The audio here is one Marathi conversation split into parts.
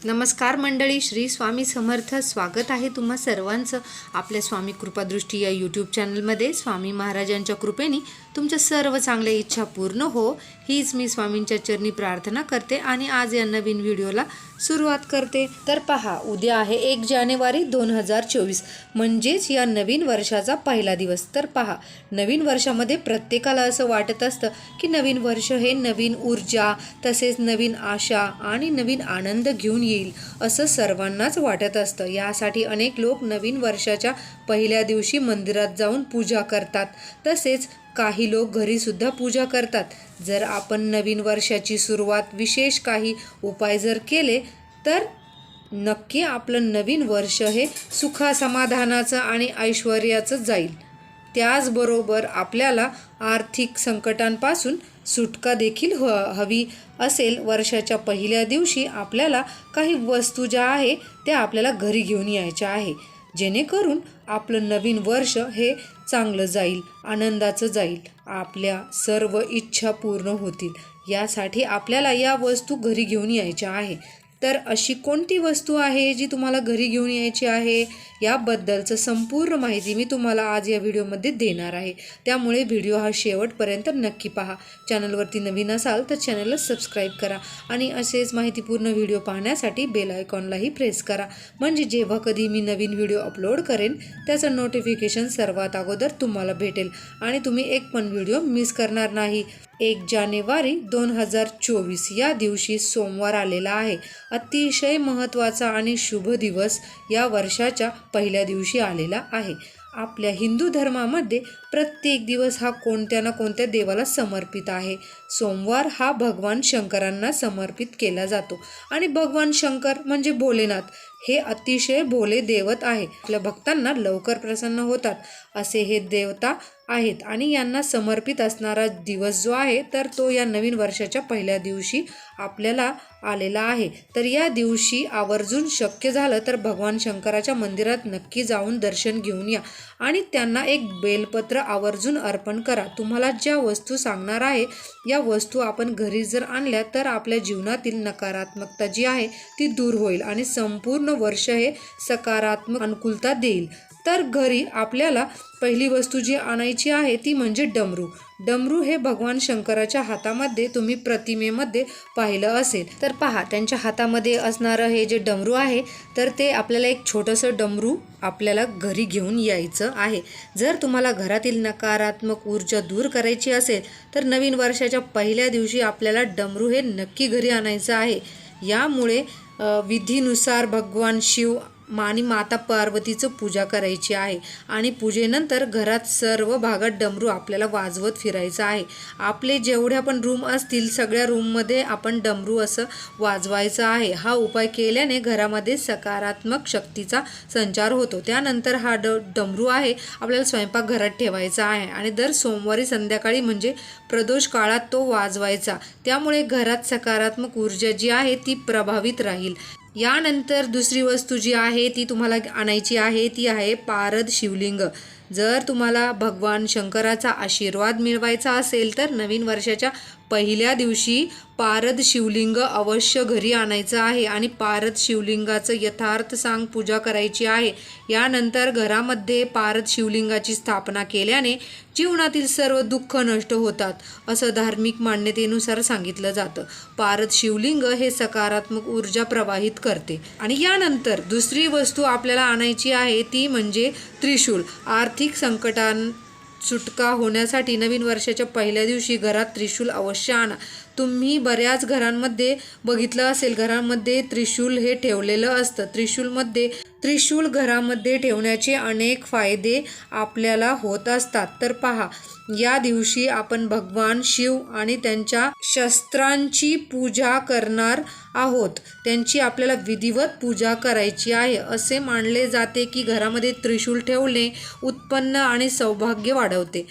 नमस्कार मंडळी श्री स्वामी समर्थ स्वागत आहे तुम्हा सर्वांचं आपल्या स्वामी कृपादृष्टी या यूट्यूब चॅनलमध्ये स्वामी महाराजांच्या कृपेने तुमच्या सर्व चांगल्या इच्छा पूर्ण हो. हीच मी स्वामींच्या चरणी प्रार्थना करते आणि आज या नवीन व्हिडिओला सुरुवात करते. तर पहा उद्या आहे एक जानेवारी दोन हजार चोवीस. म्हणजेच या नवीन वर्षाचा पहिला दिवस. तर पहा नवीन वर्षामध्ये प्रत्येकाला असं वाटत असतं की नवीन वर्ष हे नवीन ऊर्जा तसेच नवीन आशा आणि नवीन आनंद घेऊन येईल असं सर्वांनाच वाटत असतं. यासाठी अनेक लोक नवीन वर्षाच्या पहिल्या दिवशी मंदिरात जाऊन पूजा करतात. तसेच काही लोक घरीसुद्धा पूजा करतात. जर आपण नवीन वर्षाची सुरुवात विशेष काही उपाय जर केले तर नक्की आपलं नवीन वर्ष हे सुखासमाधानाचं आणि ऐश्वर्याचं जाईल. त्याचबरोबर आपल्याला आर्थिक संकटांपासून सुटका देखील ह हवी असेल वर्षाच्या पहिल्या दिवशी आपल्याला काही वस्तू ज्या आहे त्या आपल्याला घरी घेऊन यायच्या आहे. जेणेकरून आपलं नवीन वर्ष हे चांगलं जाईल आनंदाचं जाईल. आपल्या सर्व इच्छा पूर्ण होतील. यासाठी आपल्याला या वस्तू घरी घेऊन यायच्या आहे. तर अशी कोणती वस्तू आहे जी तुम्हाला घरी घेऊन यायची आहे? याबद्दलचं संपूर्ण माहिती मी तुम्हाला आज या व्हिडिओमध्ये देणार आहे. त्यामुळे व्हिडिओ हा शेवटपर्यंत नक्की पहा. चॅनलवरती नवीन असाल तर चॅनलला सबस्क्राईब करा आणि असेच माहितीपूर्ण व्हिडिओ पाहण्यासाठी बेल आयकॉनलाही प्रेस करा. म्हणजे जेव्हा कधी मी नवीन व्हिडिओ अपलोड करेन त्याचं नोटिफिकेशन सर्वात अगोदर तुम्हाला भेटेल आणि तुम्ही एक पण व्हिडिओ मिस करणार नाही. एक जानेवारी दोन हजार चोवीस या दिवशी सोमवार आलेला आहे. अतिशय महत्त्वाचा आणि शुभ दिवस या वर्षाच्या पहिल्या दिवशी आलेला आहे. आपल्या हिंदू धर्मामध्ये प्रत्येक दिवस हा कोणत्या ना कोणत्या देवाला समर्पित आहे. सोमवार हा भगवान शंकरांना समर्पित केला जातो. आणि भगवान शंकर म्हणजे भोलेनाथ हे अतिशय भोले देवत आहे. आपल्या भक्तांना लवकर प्रसन्न होतात. असे हे देवता आहेत. आणि यांना समर्पित असणारा दिवस जो आहे तर तो या नवीन वर्षाच्या पहिल्या दिवशी आपल्याला आलेला आहे. तर या दिवशी आवर्जून शक्य झालं तर भगवान शंकराच्या मंदिरात नक्की जाऊन दर्शन घेऊन या. आणि त्यांना एक बेलपत्र आवर्जून अर्पण करा. तुम्हाला ज्या वस्तू सांगणार आहे या वस्तू आपण घरी जर आणल्या तर आपल्या जीवनातील नकारात्मकता जी आहे ती दूर होईल आणि संपूर्ण वर्ष हे सकारात्मक अनुकूलता देईल. तर घरी आपल्याला पहिली वस्तू जी आणायची आहे ती म्हणजे डमरू. डमरू हे भगवान शंकराच्या हातामध्ये तुम्ही प्रतिमेमध्ये पाहिलं असेल. तर पहा त्यांच्या हातामध्ये असणारं हे जे डमरू आहे तर ते आपल्याला एक छोटंसं डमरू आपल्याला घरी घेऊन यायचं आहे. जर तुम्हाला घरातील नकारात्मक ऊर्जा दूर करायची असेल तर नवीन वर्षाच्या पहिल्या दिवशी आपल्याला डमरू हे नक्की घरी आणायचं आहे. यामुळे विधीनुसार भगवान शिव आणि माता पार्वतीचं पूजा करायची आहे. आणि पूजेनंतर घरात सर्व भागात डमरू आपल्याला वाजवत फिरायचं आहे. आपले जेवढ्या पण रूम असतील सगळ्या रूममध्ये आपण डमरू असं वाजवायचं आहे. हा उपाय केल्याने घरामध्ये सकारात्मक शक्तीचा संचार होतो. त्यानंतर हा ड डमरू आहे आपल्याला स्वयंपाकघरात ठेवायचा आहे. आणि दर सोमवारी संध्याकाळी म्हणजे प्रदोष काळात तो वाजवायचा. त्यामुळे घरात सकारात्मक ऊर्जा जी आहे ती प्रभावित राहील. यानंतर दुसरी वस्तू जी आहे ती तुम्हाला आणायची आहे ती आहे पारद शिवलिंग. जर तुम्हाला भगवान शंकराचा आशीर्वाद मिळवायचा असेल तर नवीन वर्षाच्या पहिल्या दिवशी पारद शिवलिंग अवश्य घरी आणायचं आहे आणि पारद शिवलिंगाचं यथार्थ सांग पूजा करायची आहे. यानंतर घरामध्ये पारद शिवलिंगाची स्थापना केल्याने जीवनातील सर्व दुःख नष्ट होतात असं धार्मिक मान्यतेनुसार सांगितलं जातं. पारद शिवलिंग हे सकारात्मक ऊर्जा प्रवाहित करते. आणि यानंतर दुसरी वस्तू आपल्याला आणायची आहे ती म्हणजे त्रिशूल. आर्थिक संकटां सुटका होण्यासाठी नवीन वर्षाच्या पहिल्या दिवशी घरात त्रिशूल अवश्य आणा. तुम्ही बऱ्याच घरांमध्ये बघितलं असेल. घरांमध्ये त्रिशूल हे ठेवलेलं असतं. त्रिशूलमध्ये त्रिशूल घरामध्ये ठेवण्याचे अनेक फायदे आपल्याला होत असतात. तर पहा या दिवशी आपण भगवान शिव आणि त्यांच्या शस्त्रांची पूजा करणार आहोत. त्यांची आपल्याला विधिवत पूजा करायची आहे. असे मानले जाते की घरामध्ये त्रिशूल ठेवणे उत्पन्न आणि सौभाग्य वाढवते.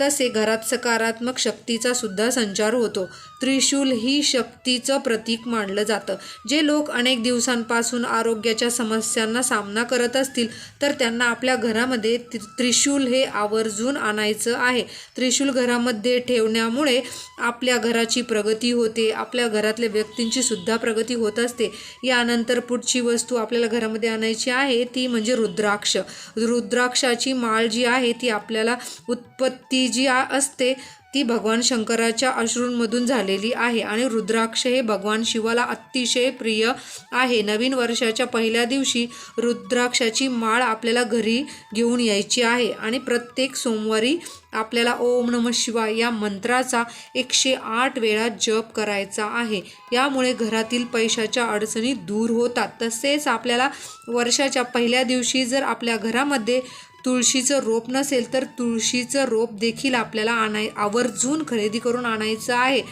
तसे घरात सकारात्मक शक्तीचा सुद्धा संचार होतो. त्रिशूल ही शक्तीचं प्रतीक मानलं जातं. जे लोक अनेक दिवसांपासून आरोग्याच्या समस्यांना सामना करत असतील तर त्यांना आपल्या घरामध्ये त्रि- त्रिशूल हे आवर्जून आणायचं आहे. त्रिशूल घरामध्ये ठेवण्यामुळे आपल्या घराची प्रगती होते आपल्या घरातल्या व्यक्तींची सुद्धा प्रगती होत असते. यानंतर पुढची वस्तू आपल्याला घरामध्ये आणायची आहे ती म्हणजे रुद्राक्ष. रुद्राक्षाची माळ जी आहे ती आपल्याला उत्पत्ती जी असते ती भगवान शंकराच्या अश्रूंमधून झालेली आहे आणि रुद्राक्ष हे भगवान शिवाला अतिशय प्रिय आहे. नवीन वर्षाच्या पहिल्या दिवशी रुद्राक्षाची माळ आपल्याला घरी घेऊन यायची आहे आणि प्रत्येक सोमवारी आपल्याला ओम नम शिवाय या मंत्राचा एकशे आठ वेळा जप करायचा आहे. यामुळे घरातील पैशाच्या अडचणी दूर होतात. तसेच आपल्याला वर्षाच्या पहिल्या दिवशी जर आपल्या घरामध्ये तुळशीचं रोप नसेल तर तुळशीचं रोप देखील आपल्याला आणाय आवर्जून खरेदी करून आणायचं आहे.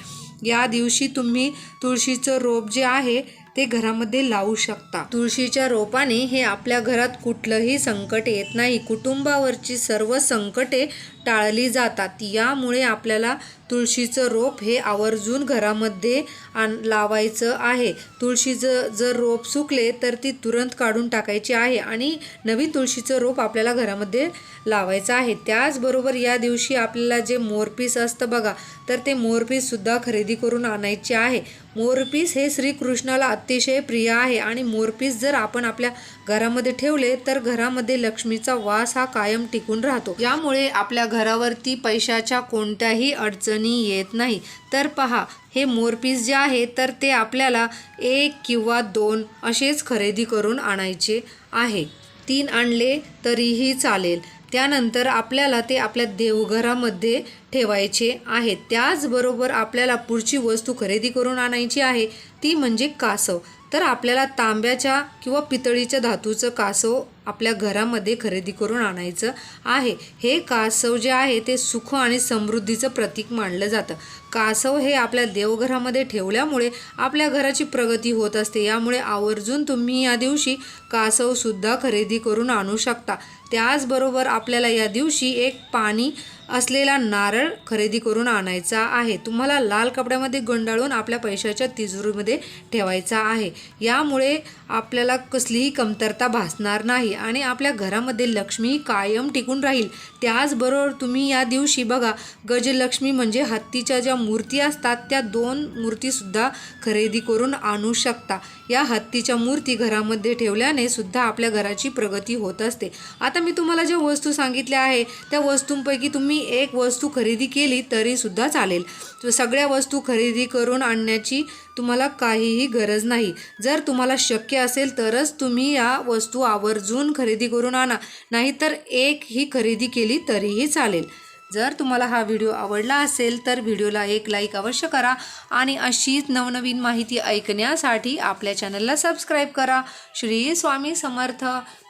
या दिवशी तुम्ही तुळशीचं रोप जे आहे ते घरामध्ये लावू शकता. तुळशीच्या रोपाने हे आपल्या घरात कुठलंही संकट येत नाही. कुटुंबावरची सर्व संकटे टाळली जातात. यामुळे आपल्याला तुळशीचं रोप हे आवर्जून घरामध्ये आण लावायचं आहे. तुळशीचं जर रोप सुकले तर ती तुरंत काढून टाकायची आहे आणि नवीन तुळशीचं रोप आपल्याला घरामध्ये लावायचं आहे. त्याचबरोबर या दिवशी आपल्याला जे मोरपीस असतं बघा तर ते मोरपीससुद्धा खरेदी करून आणायचे आहे. मोरपीस हे श्रीकृष्णाला अतिशय प्रिय आहे. आणि मोरपीस जर आपण आपल्या घरामध्ये ठेवले तर घरामध्ये लक्ष्मीचा वास हा कायम टिकून राहतो. यामुळे आपल्या घरावरती पैशाच्या कोणत्याही अडचणी येत नाही. तर पहा हे मोरपीस जे आहे तर ते आपल्याला एक किंवा दोन असेच खरेदी करून आणायचे आहे. तीन आणले तरीही चालेल. त्यानंतर आपल्याला ते आपल्या देवघरामध्ये ठेवायचे आहे त्याचबरोबर आपल्याला पुढची वस्तू खरेदी करून आणायची आहे. ती म्हणजे कासव. तर आपल्याला तांब्याच्या किंवा पितळीच्या धातूचं कासव आपल्या घरामध्ये खरेदी करून आणायचं आहे. हे कासव जे आहे ते सुख आणि समृद्धीचं प्रतीक मानलं जातं. कासव हे आपल्या देवघरामध्ये ठेवल्यामुळे आपल्या घराची प्रगती होत असते. यामुळे आवर्जून तुम्ही या दिवशी कासवसुद्धा खरेदी करून आणू शकता. त्याचबरोबर आपल्याला या दिवशी एक पाणी असलेला नारळ खरेदी करून आणायचा आहे. तुम्हाला लाल कपड्यामध्ये गुंडाळून आपल्या पैशाच्या तिजोरीमध्ये ठेवायचा आहे. यामुळे आपल्याला कसलीही कमतरता भासणार नाही. आणि आपल्या घरामध्ये लक्ष्मी कायम टिकून राहील. त्याचबरोबर तुम्ही या दिवशी बघा गजलक्ष्मी म्हणजे हत्तीच्या ज्या मूर्ती असतात त्या दोन मूर्तीसुद्धा खरेदी करून आणू शकता. या हत्तीच्या मूर्ती घरामध्ये ठेवल्याने सुद्धा आपल्या घराची प्रगती होत असते. आता मी तुम्हाला ज्या वस्तू सांगितल्या आहे त्या वस्तूंपैकी तुम्ही एक वस्तू खरेदी केली तरीसुद्धा चालेल. सगळ्या वस्तू खरेदी करून आणण्याची तुम्हाला काहीही गरज नाही. जर तुम्हाला शक्य असेल तरच तुम्ही या वस्तू आवर्जून खरेदी करून आणा. नाहीतर एक ही खरेदी केली तरीही चालेल. जर तुम्हाला हा व्हिडिओ आवडला असेल तर व्हिडिओला एक लाईक अवश्य करा आणि अशीच नवनवीन माहिती ऐकण्यासाठी आपल्या चॅनलला सबस्क्राईब करा. श्री स्वामी समर्थ.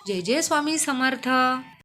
जय जय स्वामी समर्थ.